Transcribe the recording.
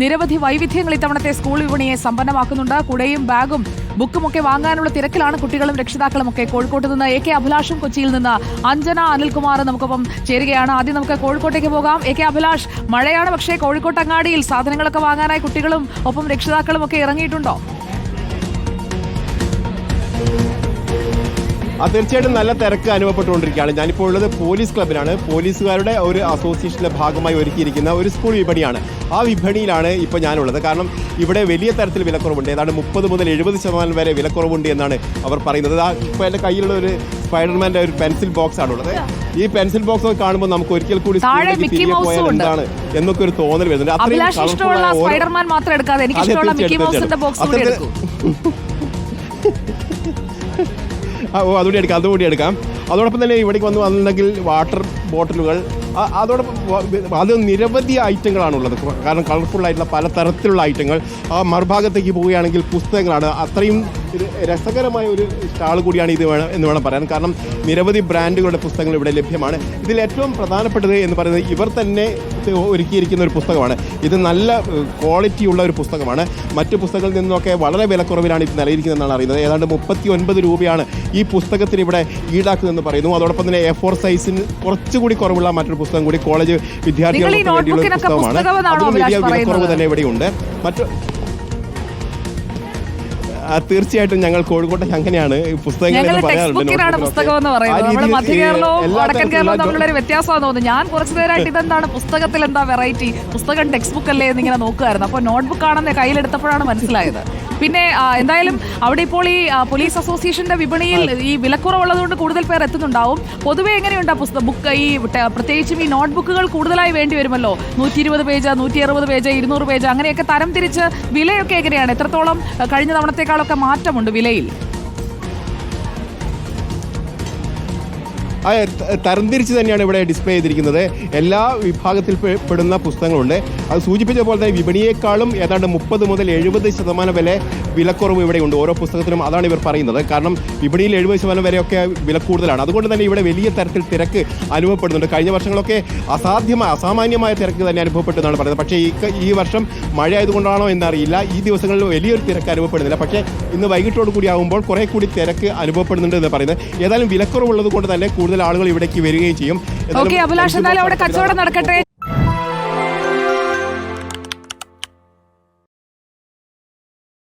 നിരവധി വൈവിധ്യങ്ങൾ ഇത്തവണത്തെ സ്കൂൾ വിപണിയെ സമ്പന്നമാക്കുന്നുണ്ട്. കുടയും ബാഗും ബുക്കുമൊക്കെ വാങ്ങാനുള്ള തിരക്കിലാണ് കുട്ടികളും രക്ഷിതാക്കളും ഒക്കെ കോഴിക്കോട്ട് നിന്ന്. എ കെ അഭിലാഷും കൊച്ചിയിൽ നിന്ന് അഞ്ജന അനിൽകുമാർ നമുക്കൊപ്പം ചേരുകയാണ്. ആദ്യം നമുക്ക് കോഴിക്കോട്ടേക്ക് പോകാം. എ കെ അഭിലാഷ് മഴയാണ് പക്ഷേ കോഴിക്കോട്ട് അങ്ങാടിയിൽ സാധനങ്ങളൊക്കെ വാങ്ങാനായി കുട്ടികളും ഒപ്പം രക്ഷിതാക്കളും ഒക്കെ ഇറങ്ങിയിട്ടുണ്ടോ? ആ തീർച്ചയായിട്ടും നല്ല തിരക്ക് അനുഭവപ്പെട്ടുകൊണ്ടിരിക്കുകയാണ്. ഞാനിപ്പോൾ ഉള്ളത് പോലീസ് ക്ലബിലാണ് പോലീസുകാരുടെ ഒരു അസോസിയേഷന്റെ ഭാഗമായി ഒരുക്കിയിരിക്കുന്ന ഒരു സ്കൂൾ വിപണിയാണ്. ആ വിപണിയിലാണ് ഇപ്പോൾ ഞാനുള്ളത്. കാരണം ഇവിടെ വലിയ തരത്തിൽ വിലക്കുറവുണ്ട്. ഏതാണ്ട് മുപ്പത് മുതൽ എഴുപത് ശതമാനം വരെ വിലക്കുറവുണ്ട് എന്നാണ് അവർ പറയുന്നത്. ആ ഇപ്പോൾ എന്റെ കയ്യിലുള്ള ഒരു സ്പൈഡർമാന്റെ ഒരു പെൻസിൽ ബോക്സ് ആണുള്ളത്. ഈ പെൻസിൽ ബോക്സ് ഒക്കെ കാണുമ്പോൾ നമുക്ക് ഒരിക്കൽ കൂടി തിരികെ പോയാൽ. എന്താണ് എന്നൊക്കെ ഒരു തോന്നൽ വരുന്നുണ്ട്. അത്രയും അഭിലാഷ് ഓ അതുകൂടി എടുക്കാം അതുകൂടി എടുക്കാം. അതോടൊപ്പം തന്നെ ഇവിടേക്ക് വന്ന് വന്നിട്ടുണ്ടെങ്കിൽ വാട്ടർ ബോട്ടിലുകൾ അതോടൊപ്പം അത് നിരവധി ഐറ്റങ്ങളാണുള്ളത്. കാരണം കളർഫുൾ ആയിട്ടുള്ള പല തരത്തിലുള്ള ഐറ്റങ്ങൾ. ആ മറുഭാഗത്തേക്ക് പോവുകയാണെങ്കിൽ പുസ്തകങ്ങളാണ്. അത്രയും രസകരമായ ഒരു സ്റ്റാൾ കൂടിയാണ് ഇത് വേണം എന്ന് വേണം പറയാൻ. കാരണം നിരവധി ബ്രാൻഡുകളുടെ പുസ്തകങ്ങൾ ഇവിടെ ലഭ്യമാണ്. ഇതിൽ ഏറ്റവും പ്രധാനപ്പെട്ടത് എന്ന് പറയുന്നത് ഇവർ തന്നെ ഒരുക്കിയിരിക്കുന്ന ഒരു പുസ്തകമാണ്. ഇത് നല്ല ക്വാളിറ്റി ഉള്ള ഒരു പുസ്തകമാണ്. മറ്റു പുസ്തകങ്ങളിൽ നിന്നൊക്കെ വളരെ വിലക്കുറവിലാണ് ഇത് നിലയിരിക്കുന്നതെന്നാണ് അറിയുന്നത്. ഏതാണ്ട് മുപ്പത്തി ഒൻപത് രൂപയാണ് ഈ പുസ്തകത്തിന് ഇവിടെ ഈടാക്കുന്നതെന്ന് പറയുന്നു. അതോടൊപ്പം തന്നെ എ ഫോർ സൈസിന് കുറച്ചുകൂടി കുറവുള്ള മറ്റൊരു പുസ്തകം കൂടി കോളേജ് വിദ്യാർത്ഥികൾക്ക് വേണ്ടിയുള്ള ഒരു പുസ്തകമാണ്. അതിനും വലിയ വിലക്കുറവ് തന്നെ ഇവിടെയുണ്ട് മറ്റു തീർച്ചയായിട്ടും ഞങ്ങൾ കോഴിക്കോട്ടെ അങ്ങനെയാണ് പുസ്തകങ്ങൾ പറയാറുണ്ട് പുസ്തകം എന്ന് പറയുന്നത്. മധ്യ കേരളവും വടക്കൻ കേരളവും തമ്മിലുള്ള ഒരു വ്യത്യാസമാണ് തോന്നുന്നത് ഞാൻ കുറച്ച് നേരമായിട്ട് ഇതെന്താണ് പുസ്തകത്തിൽ എന്താ വെറൈറ്റി പുസ്തകം ടെക്സ്റ്റ് ബുക്ക് അല്ലേ എന്നിങ്ങനെ നോക്കുമായിരുന്നു അപ്പോൾ നോട്ട്ബുക്ക് ആണെന്ന് കയ്യിലെടുത്തപ്പോഴാണ് മനസ്സിലായത്. പിന്നെ എന്തായാലും അവിടെ ഇപ്പോൾ ഈ പോലീസ് അസോസിയേഷന്റെ വിപണിയിൽ ഈ വിലക്കുറവുള്ളതുകൊണ്ട് കൂടുതൽ പേർ എത്തുന്നുണ്ടാവും. പൊതുവേ എങ്ങനെയുണ്ട് പുസ്തകം ബുക്ക് ഈ പ്രത്യേകിച്ചും ഈ നോട്ട്ബുക്കുകൾ കൂടുതലായി വേണ്ടി വരുമല്ലോ? നൂറ്റി ഇരുപത് പേജ് നൂറ്റി അറുപത് പേജ് ഇരുന്നൂറ് പേജ് അങ്ങനെയൊക്കെ തരം തിരിച്ച് വിലയൊക്കെ എങ്ങനെയാണ്? എത്രത്തോളം കഴിഞ്ഞ തവണത്തെക്കാളൊക്കെ മാറ്റമുണ്ട് വിലയിൽ? തരംതിരിച്ച് തന്നെയാണ് ഇവിടെ ഡിസ്പ്ലേ ചെയ്തിരിക്കുന്നത്. എല്ലാ വിഭാഗത്തിൽ പെടുന്ന പുസ്തകങ്ങളുണ്ട്. അത് സൂചിപ്പിച്ച പോലെ തന്നെ വിപണിയേക്കാളും ഏതാണ്ട് മുപ്പത് മുതൽ എഴുപത് ശതമാനം വരെ വിലക്കുറവ് ഇവിടെയുണ്ട് ഓരോ പുസ്തകത്തിനും അതാണ് ഇവർ പറയുന്നത്. കാരണം വിപണിയിൽ എഴുപത് ശതമാനം വരെയൊക്കെ വില കൂടുതലാണ്. അതുകൊണ്ട് തന്നെ ഇവിടെ വലിയ തരത്തിൽ തിരക്ക് അനുഭവപ്പെടുന്നുണ്ട്. കഴിഞ്ഞ വർഷങ്ങളൊക്കെ അസാധ്യമായ അസാമാന്യമായ തിരക്ക് തന്നെ അനുഭവപ്പെട്ടെന്നാണ് പറയുന്നത്. പക്ഷേ ഈ ഈ വർഷം മഴ ആയതുകൊണ്ടാണോ എന്നറിയില്ല. ഈ ദിവസങ്ങളിൽ വലിയൊരു തിരക്ക് അനുഭവപ്പെടുന്നില്ല. പക്ഷേ ഇന്ന് വൈകിട്ടോട് കൂടി ആകുമ്പോൾ കുറെ കൂടി തിരക്ക് അനുഭവപ്പെടുന്നുണ്ട് എന്ന് പറയുന്നത്. ഏതായാലും വിലക്കുറവുള്ളത് കൊണ്ട് തന്നെ കൂടുതൽ ആളുകൾ ഇവിടേക്ക് വരികയും ചെയ്യും. ഓക്കെ അഭിലാഷ് എന്നാലും അവിടെ കച്ചവടം നടക്കട്ടെ?